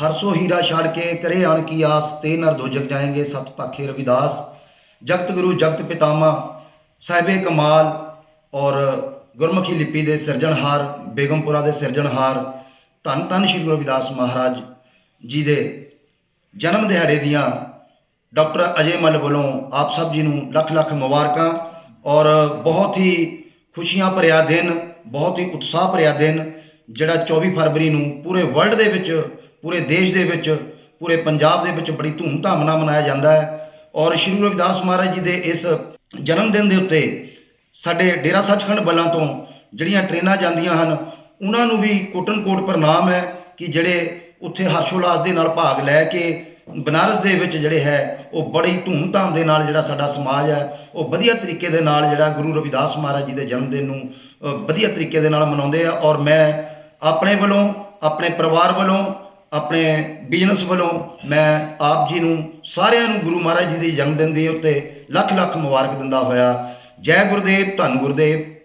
ਹਰਸੋ ਹੀਰਾ ਛੜ ਕੇ ਕਰੇ ਆਣ ਕੀ ਆਸ, ਤੇ ਨਰ ਦੋਜਕ ਜਾਏਂਗੇ ਸਤ ਪਾਖੇ ਰਵਿਦਾਸ। ਜਗਤ ਗੁਰੂ, ਜਗਤ ਪਿਤਾਮਾ, ਸਾਹਿਬੇ ਕਮਾਲ ਔਰ ਗੁਰਮੁਖੀ ਲਿਪੀ ਦੇ ਸਿਰਜਣਹਾਰ, ਬੇਗਮਪੁਰਾ ਦੇ ਸਿਰਜਣਹਾਰ ਧੰਨ ਧੰਨ ਸ਼੍ਰੀ ਗੁਰੂ ਰਵਿਦਾਸ ਮਹਾਰਾਜ ਜੀ ਦੇ ਜਨਮ ਦਿਹਾੜੇ ਦੀਆਂ ਡਾਕਟਰ ਅਜੇ ਮੱਲ ਵੱਲੋਂ ਆਪ ਸਭ ਜੀ ਨੂੰ ਲੱਖ ਲੱਖ ਮੁਬਾਰਕਾਂ ਔਰ ਬਹੁਤ ਹੀ ਖੁਸ਼ੀਆਂ ਭਰਿਆ ਦਿਨ, ਬਹੁਤ ਹੀ ਉਤਸ਼ਾਹ ਭਰਿਆ ਦਿਨ, ਜਿਹੜਾ 24 ਫਰਵਰੀ ਨੂੰ ਪੂਰੇ ਵਰਲਡ ਦੇ ਵਿੱਚ ਪੂਰੇ ਦੇਸ਼ ਦੇ ਵਿੱਚ, ਪੂਰੇ ਪੰਜਾਬ ਦੇ ਵਿੱਚ ਬੜੀ ਧੂਮਧਾਮ ਨਾਲ ਮਨਾਇਆ ਜਾਂਦਾ ਹੈ। ਔਰ ਸ਼੍ਰੀ ਗੁਰੂ ਰਵਿਦਾਸ ਮਹਾਰਾਜ ਜੀ ਦੇ ਇਸ ਜਨਮ ਦਿਨ ਦੇ ਉੱਤੇ ਸਾਡੇ ਡੇਰਾ ਸੱਚਖੰਡ ਬੱਲਾਂ ਤੋਂ ਜਿਹੜੀਆਂ ਟ੍ਰੇਨਾਂ ਜਾਂਦੀਆਂ ਹਨ, ਉਹਨਾਂ ਨੂੰ ਵੀ ਕੋਟਨ ਕੋਟ ਪ੍ਰਣਾਮ ਹੈ ਕਿ ਜਿਹੜੇ ਉੱਥੇ ਹਰਸ਼ੋਲਾਸ ਦੇ ਨਾਲ ਭਾਗ ਲੈ ਕੇ ਬਨਾਰਸ ਦੇ ਵਿੱਚ ਜਿਹੜੇ ਹੈ, ਉਹ ਬੜੀ ਧੂਮਧਾਮ ਦੇ ਨਾਲ ਜਿਹੜਾ ਸਾਡਾ ਸਮਾਜ ਹੈ, ਉਹ ਵਧੀਆ ਤਰੀਕੇ ਦੇ ਨਾਲ ਜਿਹੜਾ ਗੁਰੂ ਰਵਿਦਾਸ ਮਹਾਰਾਜ ਜੀ ਦੇ ਜਨਮ ਦਿਨ ਨੂੰ ਵਧੀਆ ਤਰੀਕੇ ਦੇ ਨਾਲ ਮਨਾਉਂਦੇ ਆ। ਔਰ ਮੈਂ ਆਪਣੇ ਵੱਲੋਂ, ਆਪਣੇ ਪਰਿਵਾਰ ਵੱਲੋਂ ਆਪਣੇ ਬਿਜ਼ਨਸ ਵੱਲੋਂ ਮੈਂ ਆਪ ਜੀ ਨੂੰ ਸਾਰਿਆਂ ਨੂੰ ਗੁਰੂ ਮਹਾਰਾਜ ਜੀ ਦੇ ਜਨਮ ਦਿਨ ਦੇ ਉੱਤੇ ਲੱਖ ਲੱਖ ਮੁਬਾਰਕ ਦਿੰਦਾ ਹੋਇਆ। ਜੈ ਗੁਰਦੇਵ, ਧੰਨ ਗੁਰਦੇਵ।